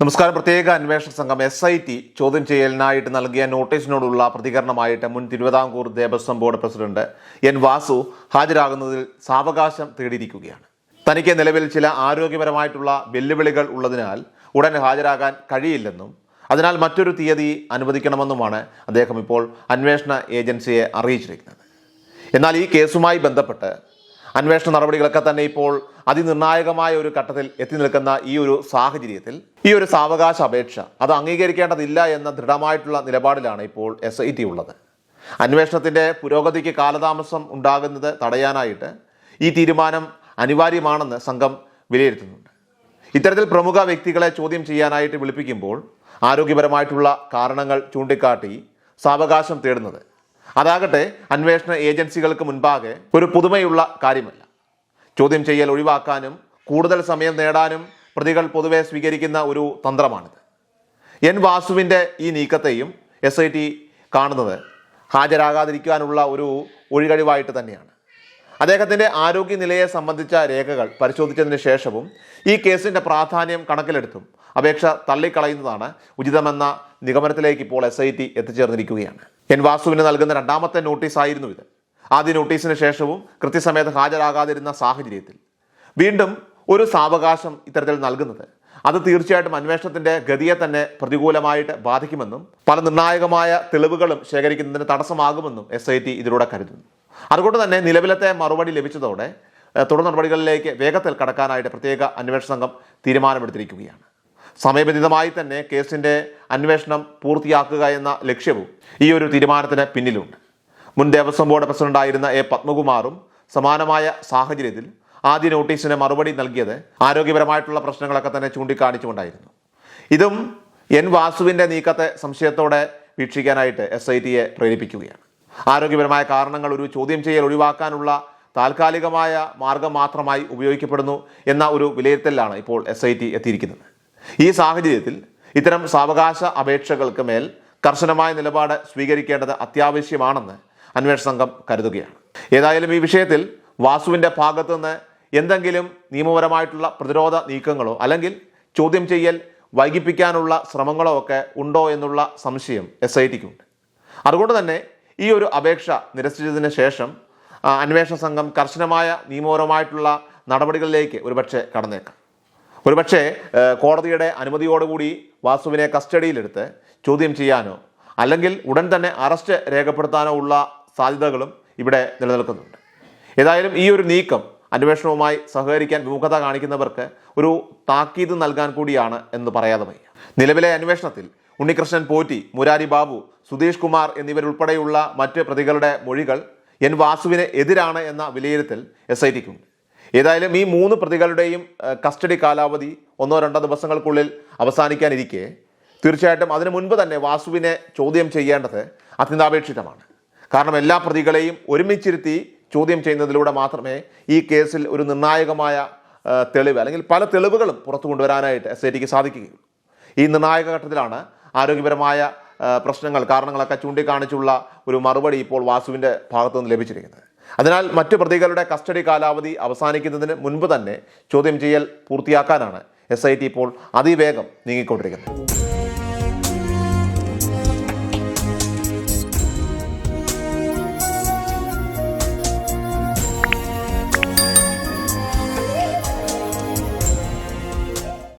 നമസ്കാരം. പ്രത്യേക അന്വേഷണ സംഘം എസ് ഐ ടി ചോദ്യം ചെയ്യലിനായിട്ട് നൽകിയ നോട്ടീസിനോടുള്ള പ്രതികരണമായിട്ട് മുൻ Thiruvithamkoor Devaswom board president N Vasu ഹാജരാകുന്നതിൽ സാവകാശം തേടിയിരിക്കുകയാണ്. തനിക്ക് നിലവിൽ ചില ആരോഗ്യപരമായിട്ടുള്ള വെല്ലുവിളികൾ ഉള്ളതിനാൽ ഉടൻ ഹാജരാകാൻ കഴിയില്ലെന്നും അതിനാൽ മറ്റൊരു തീയതി അനുവദിക്കണമെന്നുമാണ് അദ്ദേഹം ഇപ്പോൾ അന്വേഷണ ഏജൻസിയെ അറിയിച്ചിരിക്കുന്നത്. എന്നാൽ ഈ കേസുമായി ബന്ധപ്പെട്ട് അന്വേഷണ നടപടികളൊക്കെ തന്നെ ഇപ്പോൾ അതിനിർണായകമായ ഒരു ഘട്ടത്തിൽ എത്തി നിൽക്കുന്ന ഈ ഒരു സാഹചര്യത്തിൽ ഈ ഒരു സാവകാശ അപേക്ഷ അത് അംഗീകരിക്കേണ്ടതില്ല എന്ന ദൃഢമായിട്ടുള്ള നിലപാടിലാണ് ഇപ്പോൾ എസ് ഐ ടി ഉള്ളത്. അന്വേഷണത്തിന്റെ പുരോഗതിക്ക് കാലതാമസം ഉണ്ടാകുന്നത് തടയാനായിട്ട് ഈ തീരുമാനം അനിവാര്യമാണെന്ന് സംഘം വിലയിരുത്തുന്നുണ്ട്. ഇത്തരത്തിൽ പ്രമുഖ വ്യക്തികളെ ചോദ്യം ചെയ്യാനായിട്ട് വിളിപ്പിക്കുമ്പോൾ ആരോഗ്യപരമായിട്ടുള്ള കാരണങ്ങൾ ചൂണ്ടിക്കാട്ടി സാവകാശം തേടുന്നത് അതാകട്ടെ അന്വേഷണ ഏജൻസികൾക്ക് മുൻപാകെ ഒരു പുതുമയുള്ള കാര്യമല്ല. ചോദ്യം ചെയ്യൽ ഒഴിവാക്കാനും കൂടുതൽ സമയം നേടാനും പ്രതികൾ പൊതുവെ സ്വീകരിക്കുന്ന ഒരു തന്ത്രമാണിത്. എൻ വാസുവിന്റെ ഈ നീക്കത്തെയും എസ് ഐ ടി കാണുന്നത് ഹാജരാകാതിരിക്കാനുള്ള ഒരു ഒഴികഴിവായിട്ട് തന്നെയാണ്. അദ്ദേഹത്തിന്റെ ആരോഗ്യനിലയെ സംബന്ധിച്ച രേഖകൾ പരിശോധിച്ചതിന് ശേഷവും ഈ കേസിന്റെ പ്രാധാന്യം കണക്കിലെടുത്തും അപേക്ഷ തള്ളിക്കളയുന്നതാണ് ഉചിതമെന്ന നിഗമനത്തിലേക്ക് ഇപ്പോൾ എസ് ഐ ടി എത്തിച്ചേർന്നിരിക്കുകയാണ്. എൻ വാസുവിന് നൽകുന്ന രണ്ടാമത്തെ നോട്ടീസായിരുന്നു ഇത്. ആദ്യ നോട്ടീസിന് ശേഷവും കൃത്യസമയത്ത് ഹാജരാകാതിരുന്ന സാഹചര്യത്തിൽ. വീണ്ടും ഒരു സാവകാശം ഇത്തരത്തിൽ നൽകുന്നത്. അത് തീർച്ചയായിട്ടും അന്വേഷണത്തിന്റെ ഗതിയെ തന്നെ പ്രതികൂലമായിട്ട് ബാധിക്കുമെന്നും പല നിർണായകമായ തെളിവുകളും ശേഖരിക്കുന്നതിന് തടസ്സമാകുമെന്നും എസ് ഐ ടി ഇതിലൂടെ കരുതുന്നു. അതുകൊണ്ട് തന്നെ നിലവിലത്തെ മറുപടി ലഭിച്ചതോടെ തുടർ നടപടികളിലേക്ക് വേഗത്തിൽ കടക്കാനായിട്ട് പ്രത്യേക അന്വേഷണ സംഘം തീരുമാനമെടുത്തിരിക്കുകയാണ്. സമയബന്ധിതമായി തന്നെ കേസിന്റെ അന്വേഷണം പൂർത്തിയാക്കുക എന്ന ലക്ഷ്യവും ഈ ഒരു തീരുമാനത്തിന് പിന്നിലുണ്ട്. മുൻ ദേവസ്വം ബോർഡ് പ്രസിഡന്റായിരുന്ന എ പത്മകുമാറും സമാനമായ സാഹചര്യത്തിൽ ആദ്യ നോട്ടീസിന് മറുപടി നൽകിയത് ആരോഗ്യപരമായിട്ടുള്ള പ്രശ്നങ്ങളൊക്കെ തന്നെ ചൂണ്ടിക്കാണിച്ചുകൊണ്ടായിരുന്നു. ഇതും എൻ വാസുവിന്റെ നീക്കത്തെ സംശയത്തോടെ വീക്ഷിക്കാനായിട്ട് എസ് ഐ ടിയെ പ്രേരിപ്പിക്കുകയാണ്. ആരോഗ്യപരമായ കാരണങ്ങൾ ഒരു ചോദ്യം ചെയ്യൽ ഒഴിവാക്കാനുള്ള താൽക്കാലികമായ മാർഗം മാത്രമായി ഉപയോഗിക്കപ്പെടുന്നു എന്ന ഒരു വിലയിരുത്തലിലാണ് ഇപ്പോൾ എസ് ഐ ടി എത്തിയിരിക്കുന്നത്. ഈ സാഹചര്യത്തിൽ ഇത്തരം സാവകാശ അപേക്ഷകൾക്ക് മേൽ കർശനമായ നിലപാട് സ്വീകരിക്കേണ്ടത് അത്യാവശ്യമാണെന്ന് അന്വേഷണ സംഘം കരുതുകയാണ്. ഏതായാലും ഈ വിഷയത്തിൽ വാസുവിന്റെ ഭാഗത്തു നിന്ന് എന്തെങ്കിലും നിയമപരമായിട്ടുള്ള പ്രതിരോധ നീക്കങ്ങളോ അല്ലെങ്കിൽ ചോദ്യം ചെയ്യൽ വൈകിപ്പിക്കാനുള്ള ശ്രമങ്ങളോ ഒക്കെ ഉണ്ടോ എന്നുള്ള സംശയം എസ് ഐ ടിക്കുണ്ട്. അതുകൊണ്ട് തന്നെ ഈ ഒരു അപേക്ഷ നിരസിച്ചതിന് ശേഷം അന്വേഷണ സംഘം കർശനമായ നിയമപരമായിട്ടുള്ള നടപടികളിലേക്ക് ഒരുപക്ഷെ കടന്നേക്കാം. ഒരുപക്ഷെ കോടതിയുടെ അനുമതിയോടുകൂടി വാസുവിനെ കസ്റ്റഡിയിലെടുത്ത് ചോദ്യം ചെയ്യാനോ അല്ലെങ്കിൽ ഉടൻ തന്നെ അറസ്റ്റ് രേഖപ്പെടുത്താനോ ഉള്ള സാധ്യതകളും ഇവിടെ നിലനിൽക്കുന്നുണ്ട്. ഏതായാലും ഈ ഒരു നീക്കം അന്വേഷണവുമായി സഹകരിക്കാൻ വിമുഖത കാണിക്കുന്നവർക്ക് ഒരു താക്കീത് നൽകാൻ കൂടിയാണ് എന്ന് പറയാതെ വയ്യ. നിലവിലെ അന്വേഷണത്തിൽ ഉണ്ണികൃഷ്ണൻ പോറ്റി മുരാരി ബാബു സുധീഷ് കുമാർ എന്നിവരുൾപ്പെടെയുള്ള മറ്റ് പ്രതികളുടെ മൊഴികൾ എൻ വാസുവിന് എതിരാണ് എന്ന വിലയിരുത്തൽ എസ് ഐ ടിക്കുണ്ട്. ഏതായാലും ഈ മൂന്ന് പ്രതികളുടെയും കസ്റ്റഡി കാലാവധി ഒന്നോ രണ്ടോ ദിവസങ്ങൾക്കുള്ളിൽ അവസാനിക്കാനിരിക്കെ. തീർച്ചയായിട്ടും അതിനു മുൻപ് തന്നെ വാസുവിനെ ചോദ്യം ചെയ്യേണ്ടത് അത്യന്താപേക്ഷിതമാണ്. കാരണം എല്ലാ പ്രതികളെയും ഒരുമിച്ചിരുത്തി ചോദ്യം ചെയ്യുന്നതിലൂടെ മാത്രമേ ഈ കേസിൽ ഒരു നിർണായകമായ തെളിവ് അല്ലെങ്കിൽ പല തെളിവുകളും പുറത്തു കൊണ്ടുവരാനായിട്ട് എസ് ഐ ടിക്ക് സാധിക്കുകയുള്ളൂ. ഈ നിർണായക ഘട്ടത്തിലാണ് ആരോഗ്യപരമായ പ്രശ്നങ്ങൾ കാരണങ്ങളൊക്കെ ചൂണ്ടിക്കാണിച്ചുള്ള ഒരു മറുപടി ഇപ്പോൾ വാസുവിന്റെ ഭാഗത്തുനിന്ന് ലഭിച്ചിരിക്കുന്നത്. അതിനാൽ മറ്റു പ്രതികളുടെ കസ്റ്റഡി കാലാവധി അവസാനിക്കുന്നതിന് മുൻപ് തന്നെ ചോദ്യം ചെയ്യൽ പൂർത്തിയാക്കാനാണ് എസ് ഇപ്പോൾ അതിവേഗം നീങ്ങിക്കൊണ്ടിരിക്കുന്നത്.